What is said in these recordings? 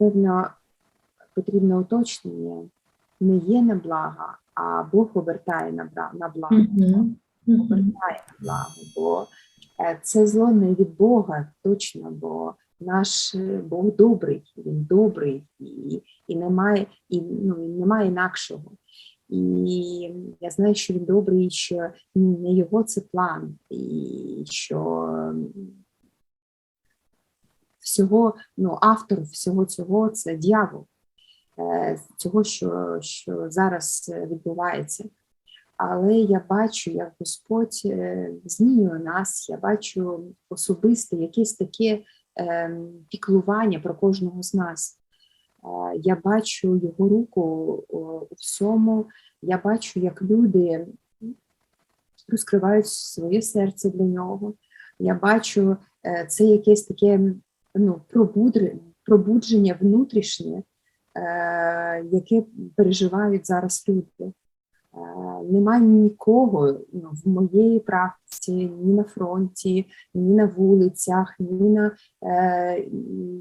напевно, потрібне уточнення. Не є на благо, а Бог обертає на, на благо. Мгм. Мгм. обертає на благо, бо е, це зло не від Бога, точно, бо наш е, Бог добрий, він добрий і, і немає, і, ну, і немає інакшого. І я знаю, що він добрий, що не його це план, і що всього, ну, автор всього цього це дьявол, е, цього, що, що зараз відбувається але я бачу, як Господь е, змінює нас, я бачу особисте якесь таке е, піклування про кожного з нас. Я бачу його руку у всьому, я бачу, як люди розкривають своє серце для нього. Я бачу це якесь таке ну, пробудження внутрішнє, е, яке переживають зараз люди. Е, Немає нікого ну, в моєї практиці, ні на фронті, ні на вулицях, ні на е,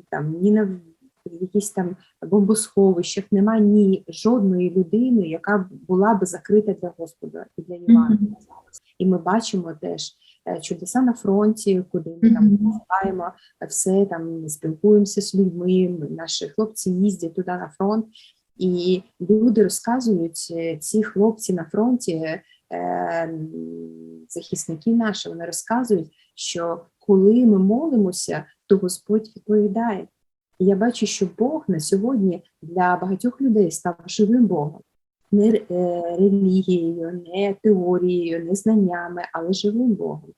там, ні на якісь там бомбосховищах. Немає ні жодної людини, яка була би закрита для Господа і для Євангелія. І ми бачимо теж чудеса на фронті, куди ми там Мгм. все там, спілкуємося з людьми. Наші хлопці їздять туди на фронт, і люди розказують е, ці хлопці на фронті, е, захисники наші, вони розказують, що коли ми молимося, то Господь відповідає. І я бачу, що Бог на сьогодні для багатьох людей став живим Богом. Не е, релігією, не теорією, не знаннями, але живим Богом.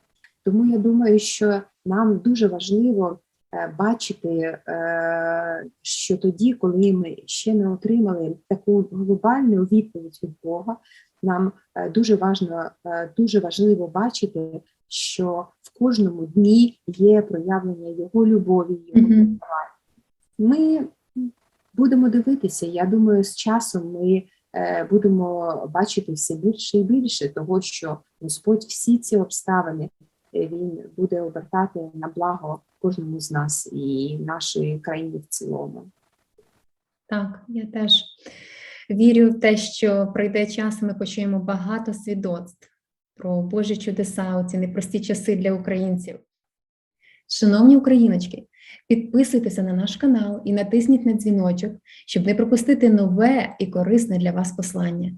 Тому я думаю, що нам дуже важливо е, бачити, е, що тоді, коли ми ще не отримали таку глобальну відповідь від Бога, нам дуже е, дуже важливо бачити, що в кожному дні є проявлення його любові, його Мгм. ми будемо дивитися. Я думаю, з часом ми будемо бачити все більше і більше того, що Господь всі ці обставини е, він буде обертати на благо кожному з нас і нашої країни в цілому. Так, я теж вірю в те, що пройде час, і ми почуємо багато свідоцтв про Божі чудеса у ці непрості часи для українців. Шановні україночки, підписуйтеся на наш канал і натисніть на дзвіночок, щоб не пропустити нове і корисне для вас послання.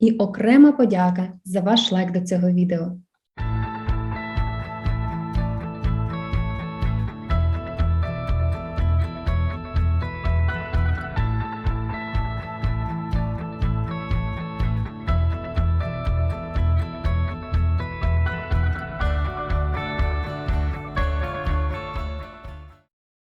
І окрема подяка за ваш лайк до цього відео.